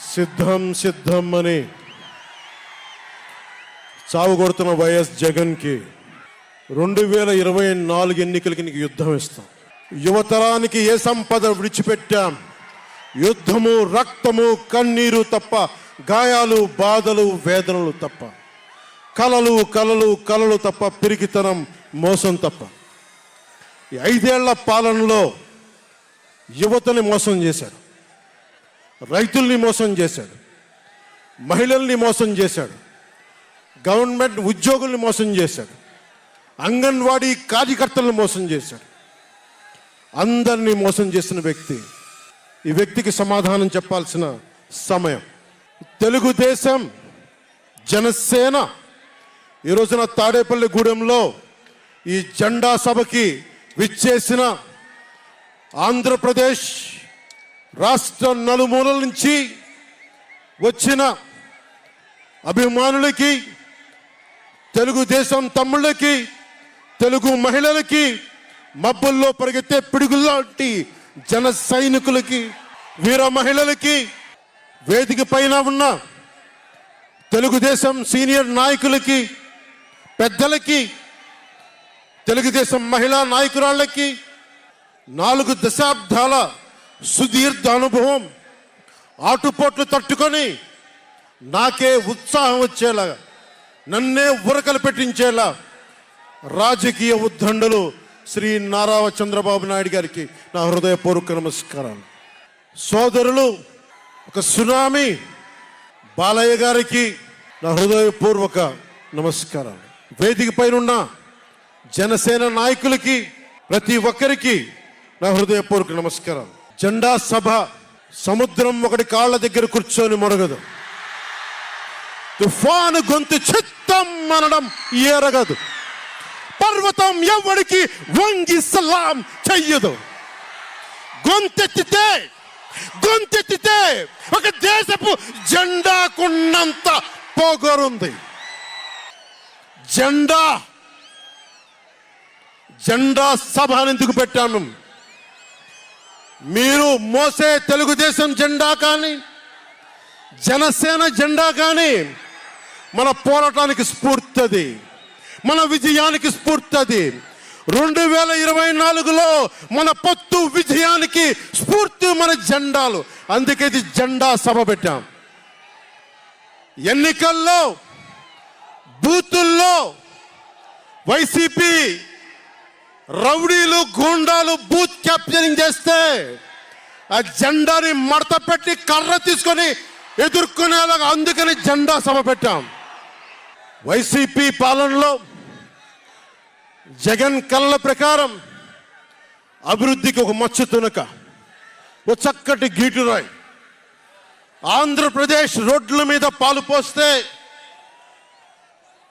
సిద్ధం సిద్ధం అని చావు కొడుతున్న వైఎస్ జగన్కి రెండు వేల ఇరవై నాలుగు ఎన్నికలకి నీకు యుద్ధం ఇస్తాం. యువతరానికి ఏ సంపద విడిచిపెట్టాం? యుద్ధము రక్తము కన్నీరు తప్ప గాయాలు బాధలు వేదనలు తప్ప. కలలు కలలు కలలు తప్ప పిరికితనం మోసం తప్ప. ఈ ఐదేళ్ళ పాలనలో యువతని మోసం చేశారు. రైతుల్ని మోసం చేశాడు. మహిళల్ని మోసం చేశాడు. గవర్నమెంట్ ఉద్యోగుల్ని మోసం చేశాడు. అంగన్వాడీ కార్యకర్తలను మోసం చేశాడు. అందరినీ మోసం చేసిన వ్యక్తి ఈ వ్యక్తికి సమాధానం చెప్పాల్సిన సమయం. తెలుగుదేశం జనసేన. ఈ రోజున తాడేపల్లి గూడెంలో ఈ జెండా సభకి విచ్చేసిన ఆంధ్రప్రదేశ్ రాష్ట్రం నలుమూలల నుంచి వచ్చిన అభిమానులకి తెలుగుదేశం తమ్ముళ్ళకి తెలుగు మహిళలకి మబ్బుల్లో పరిగెత్తే పిడుగుల్లాంటి జన సైనికులకి వీర మహిళలకి వేదిక పైన ఉన్న తెలుగుదేశం సీనియర్ నాయకులకి పెద్దలకి తెలుగుదేశం మహిళా నాయకురాళ్ళకి నాలుగు దశాబ్దాల సుదీర్ఘ అనుభవం. ఆటుపోట్లు తట్టుకొని నాకే ఉత్సాహం వచ్చేలాగా నన్నే ఉరకలు పెట్టించేలా రాజకీయ ఉద్దండలు శ్రీ నారా చంద్రబాబు నాయుడు గారికి నా హృదయపూర్వక నమస్కారాలు. సోదరులు ఒక సునామీ బాలయ్య గారికి నా హృదయపూర్వక నమస్కారాలు. వేదిక పైన జనసేన నాయకులకి ప్రతి ఒక్కరికి నా హృదయపూర్వక నమస్కారాలు. జెండా సభ సముద్రం ఒకటి కాళ్ళ దగ్గర కూర్చొని మొరగదు. తుఫాను గొంతు చిత్తం అనడం ఎరగదు పర్వతం ఎవడికి వంగి సలాం చెయ్యదు. గొంతెత్తితే గొంతెత్తితే ఒక దేశపు జెండాకున్నంత పొగరుంది. జెండా జెండా సభ ఎందుకు పెట్టాను? మీరు మోసే తెలుగుదేశం జెండా కానీ జనసేన జెండా కానీ మన పోరాటానికి స్ఫూర్తి మన విజయానికి స్ఫూర్తి రెండు వేల ఇరవై నాలుగులో మన పొత్తు విజయానికి స్ఫూర్తి మన జెండాలు. అందుకే ఇది జెండా సభ పెట్టాం. ఎన్నికల్లో బూతుల్లో వైసీపీ రౌడీలు గూండాలు బూత్ క్యాప్చరింగ్ చేస్తే ఆ జెండాని మడత పెట్టి కర్ర తీసుకొని ఎదుర్కొనేలాగా అందుకని జెండా సభ పెట్టాం. వైసీపీ పాలనలో జగన్ కళ్ళ ప్రకారం అభివృద్ధికి ఒక మచ్చ తునక ఓ చక్కటి గీటురాయి ఆంధ్రప్రదేశ్ రోడ్ల మీద పాలు పోస్తే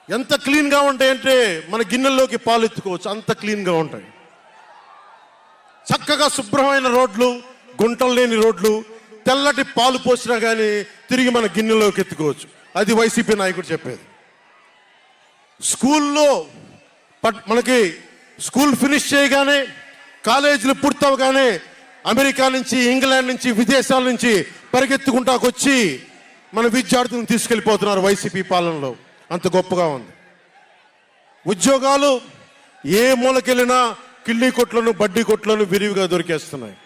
ఎంత క్లీన్గా ఉంటాయంటే మన గిన్నెల్లోకి పాలు ఎత్తుకోవచ్చు. అంత క్లీన్గా ఉంటాయి. చక్కగా శుభ్రమైన రోడ్లు గుంటలు లేని రోడ్లు తెల్లటి పాలు పోసినా కానీ తిరిగి మన గిన్నెలోకి ఎత్తుకోవచ్చు. అది వైసీపీ నాయకుడు చెప్పేది. స్కూల్లో పట్ మనకి స్కూల్ ఫినిష్ చేయగానే కాలేజీలు పూర్తవగానే అమెరికా నుంచి ఇంగ్లాండ్ నుంచి విదేశాల నుంచి పరిగెత్తుకుంటాకొచ్చి మన విద్యార్థులను తీసుకెళ్ళిపోతున్నారు వైసీపీ పాలనలో. అంత గొప్పగా ఉంది. ఉద్యోగాలు ఏ మూలకెళ్ళినా కిళ్ళీ కొట్లను బడ్డీ కొట్లను విరివిగా దొరికేస్తున్నాయి.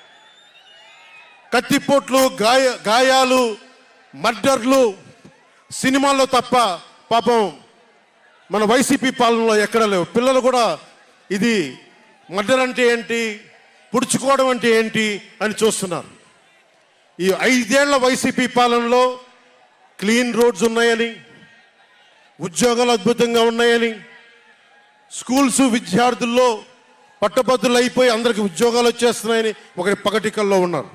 కత్తిపోట్లు గాయ గాయాలు మర్డర్లు సినిమాల్లో తప్ప పాపం మన వైసీపీ పాలనలో ఎక్కడ లేవు. పిల్లలు కూడా ఇది మర్డర్ అంటే ఏంటి పుడుచుకోవడం అంటే ఏంటి అని చూస్తున్నారు. ఈ ఐదేళ్ళ వైసీపీ పాలనలో క్లీన్ రోడ్స్ ఉన్నాయని ఉద్యోగాలు అద్భుతంగా ఉన్నాయని స్కూల్స్ విద్యార్థుల్లో పట్టభద్రులు అయిపోయి అందరికి ఉద్యోగాలు వచ్చేస్తున్నాయని ఒకరి పగటికల్లో ఉన్నారు.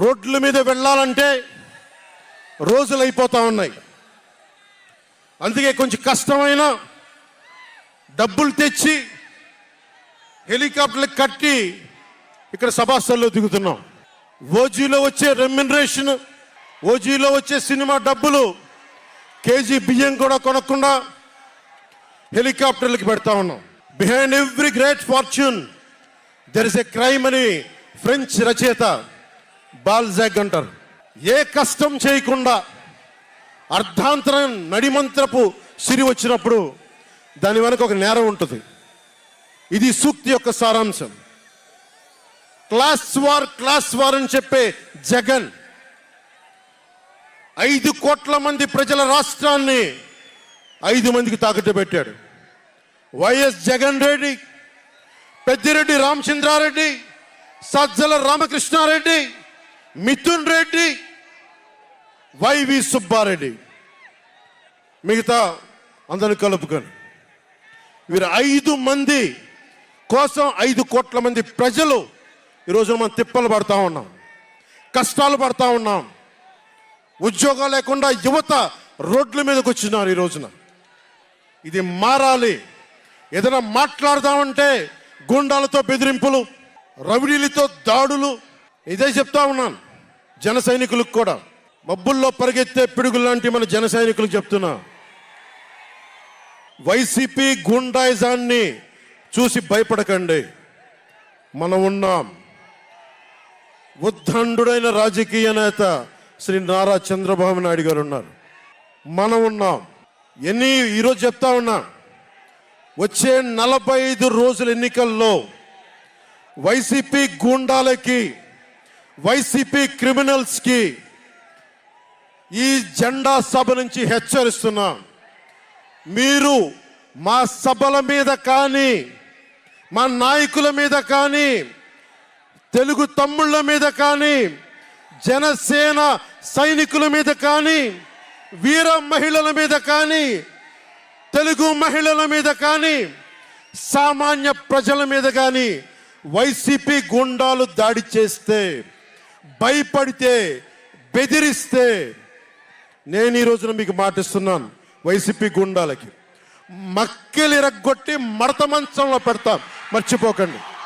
రోడ్ల మీద వెళ్ళాలంటే రోజులు అయిపోతూ ఉన్నాయి. అందుకే కొంచెం కష్టమైన డబ్బులు తెచ్చి హెలికాప్టర్లు కట్టి ఇక్కడ సభాస్థల్లో దిగుతున్నాం. ఓజీలో వచ్చే రెమ్యునరేషన్ ఓజీలో వచ్చే సినిమా డబ్బులు కేజీ బియ్యం కూడా కొనకుండా హెలికాప్టర్లకి పెడతా ఉన్నాం. Behind every great fortune there is a crime అని ఫ్రెంచ్ రచయిత బాల్జాగ్ అంటారు. ఏ కష్టం చేయకుండా అర్ధాంతరం నడిమంత్రపు సిరి వచ్చినప్పుడు దాని వెనక ఒక నేరం ఉంటుంది. ఇది సూక్తి యొక్క సారాంశం. క్లాస్ వార్ క్లాస్ వార్ అని చెప్పే జగన్ ఐదు కోట్ల మంది ప్రజల రాష్ట్రాన్ని ఐదు మందికి తాకట్టు పెట్టాడు. YS Jagan Reddy Peddireddy Ramachandra Reddy Sajjala Ramakrishna Reddy Mithun Reddy YV Subba Reddy. మిగతా అందరిని కలుపుకొని. వీరు ఐదు మంది కోసం ఐదు కోట్ల మంది ప్రజలు ఈరోజు మనం తిప్పలు పడతా ఉన్నాం. కష్టాలు పడతా ఉన్నాం. ఉద్యోగాలు లేకుండా యువత రోడ్ల మీదకి వచ్చినారు ఈ రోజున. ఇది మారాలి. ఏదైనా మాట్లాడదామంటే గుండాలతో బెదిరింపులు రవిడీలతో దాడులు. ఇదే చెప్తా ఉన్నాను. జన సైనికులకు కూడా. మబ్బుల్లో పరిగెత్తే పిడుగులు లాంటి మన జన సైనికులకు చెప్తున్నా. వైసీపీ గుండాయిజాన్ని చూసి భయపడకండి. మనం ఉన్నాం. ఉద్దండుడైన రాజకీయ నేత శ్రీ నారా చంద్రబాబు నాయుడు గారు ఉన్నారు. మనం ఉన్నాం. ఎన్ని ఈరోజు చెప్తా ఉన్నా వచ్చే నలభై ఐదు రోజుల ఎన్నికల్లో వైసీపీ గూండాలకి వైసీపీ క్రిమినల్స్కి ఈ జెండా సభ నుంచి హెచ్చరిస్తున్నా. మీరు మా సభల మీద కానీ మా నాయకుల మీద కానీ తెలుగు తమ్ముళ్ళ మీద కానీ జనసేన సైనికుల మీద కానీ వీర మహిళల మీద కానీ తెలుగు మహిళల మీద కానీ సామాన్య ప్రజల మీద కానీ వైసీపీ గుండాలు దాడి చేస్తే భయపడితే బెదిరిస్తే నేను ఈ రోజున మీకు మాటిస్తున్నాను వైసీపీ గుండాలకి. మక్కెలు మడత మంచంలో పెడతాం. మర్చిపోకండి.